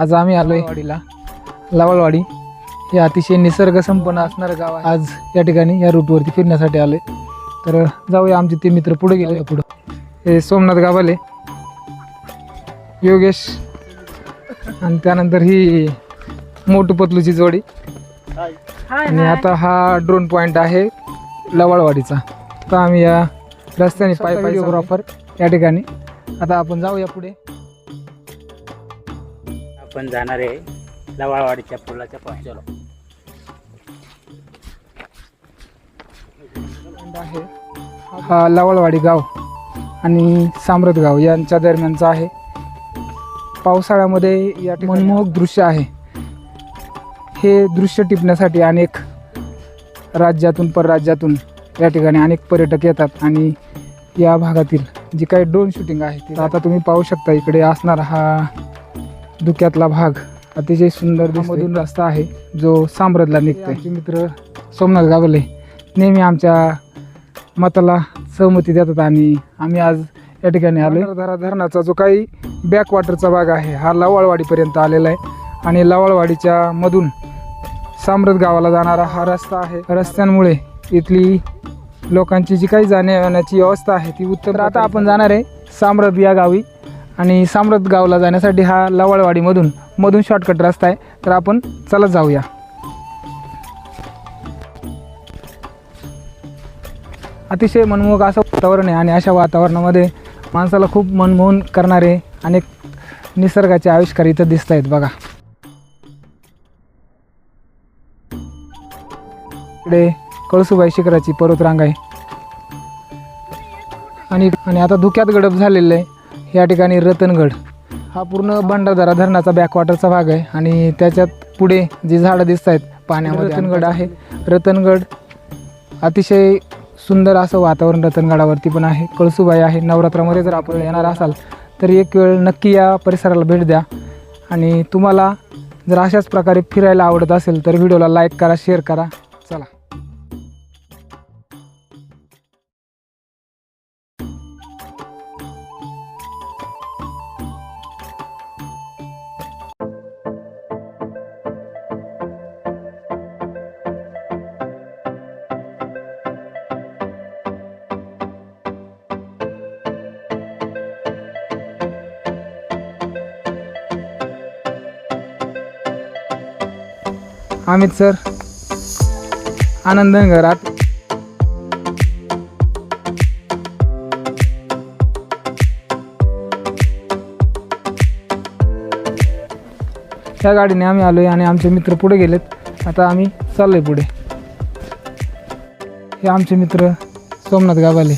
आज आम्ही आलोय वाडीला लावळवाडी हे अतिशय निसर्ग संपन्न असणारं गाव आहे. आज या ठिकाणी या रूटवरती फिरण्यासाठी आलोय. तर जाऊया आमचे ते मित्र पुढे गेले पुढं. हे सोमनाथ गावाले योगेश आणि त्यानंतर ही मोठू पतलूची जोडी. आणि आता हा ड्रोन पॉईंट आहे लवाळवाडीचा तर आम्ही या रस्त्याने पाय व्हिडिओग्राफर या ठिकाणी. आता आपण जाऊया पुढे. आपण जाणार आहे लवाळवाडीच्या पुलाच्या चलो हा लवळवाडी गाव आणि साम्रत गाव यांच्या दरम्यानचा आहे. पावसाळ्यामध्ये या ठिकाणी मनमोहक दृश्य आहे. हे दृश्य टिपण्यासाठी अनेक राज्यातून परराज्यातून या ठिकाणी अनेक पर्यटक येतात आणि या भागातील जी काही ड्रोन शूटिंग आहे ते आता तुम्ही पाहू शकता. इकडे असणारा हा धुक्यातला भाग अतिशय सुंदर मधून रस्ता आहे जो साम्रतला निघतोय. आमचे मित्र सोमनाथ गावले नेहमी आमच्या मताला सहमती देतात आणि आम्ही आज या ठिकाणी आलो धरा धरणाचा जो काही बॅकवॉटरचा भाग आहे हा लवाळवाडीपर्यंत आलेला आहे. आणि लवाळवाडीच्या मधून साम्रत गावाला जाणारा हा रस्ता आहे. रस्त्यांमुळे इथली लोकांची जी काही जाण्या येण्याची व्यवस्था आहे ती उत्तम आता आपण जाणार आहे साम्रत या गावी. आणि साम्रत गावला जाण्यासाठी हा लवाळवाडीमधून मधून शॉर्टकट रस्ता आहे. तर आपण चला जाऊया. अतिशय मनमोहक असं वातावरण आहे आणि अशा वातावरणामध्ये माणसाला खूप मनमोहन करणारे अनेक निसर्गाचे आविष्कार इथं दिसत आहेत बघा. इकडे कळसुबाई शिखराची पर्वतरांग आहे. आणि आणि आता धुक्यात गडप झालेलं आहे. या ठिकाणी रतनगड हा पूर्ण भंडारदरा धरणाचा बॅकवॉटरचा भाग आहे आणि त्याच्यात पुढे जी झाडं दिसत आहेत पाण्यामध्ये रतनगड आहे. रतनगड अतिशय सुंदर असं वातावरण रतनगडावरती पण आहे. कळसुबाई आहे. नवरात्रामध्ये जर आपण येणार असाल तर एक वेळ नक्की या परिसराला भेट द्या. आणि तुम्हाला जर अशाच प्रकारे फिरायला आवडत असेल तर व्हिडिओला लाईक करा शेअर करा. अमित सर आनंद घरात. त्या गाडीने आम्ही आलोय आणि आमचे मित्र पुढे गेलेत. आता आम्ही चाललोय पुढे. हे आमचे मित्र सोमनाथ गावाले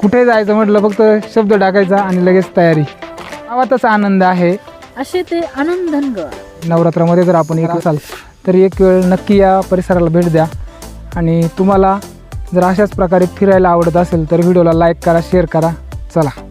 कुठे जायचं म्हटलं फक्त शब्द टाकायचा आणि लगेच तयारी. गावातच आनंद आहे. असे ते आनंदनगड नवरात्रामध्ये जर आपण येत असाल. तर एक वेळ नक्की या परिसराला भेट द्या. आणि तुम्हाला जर अशाच प्रकारे फिरायला आवडत असेल तर व्हिडिओला लाईक करा शेअर करा. चला.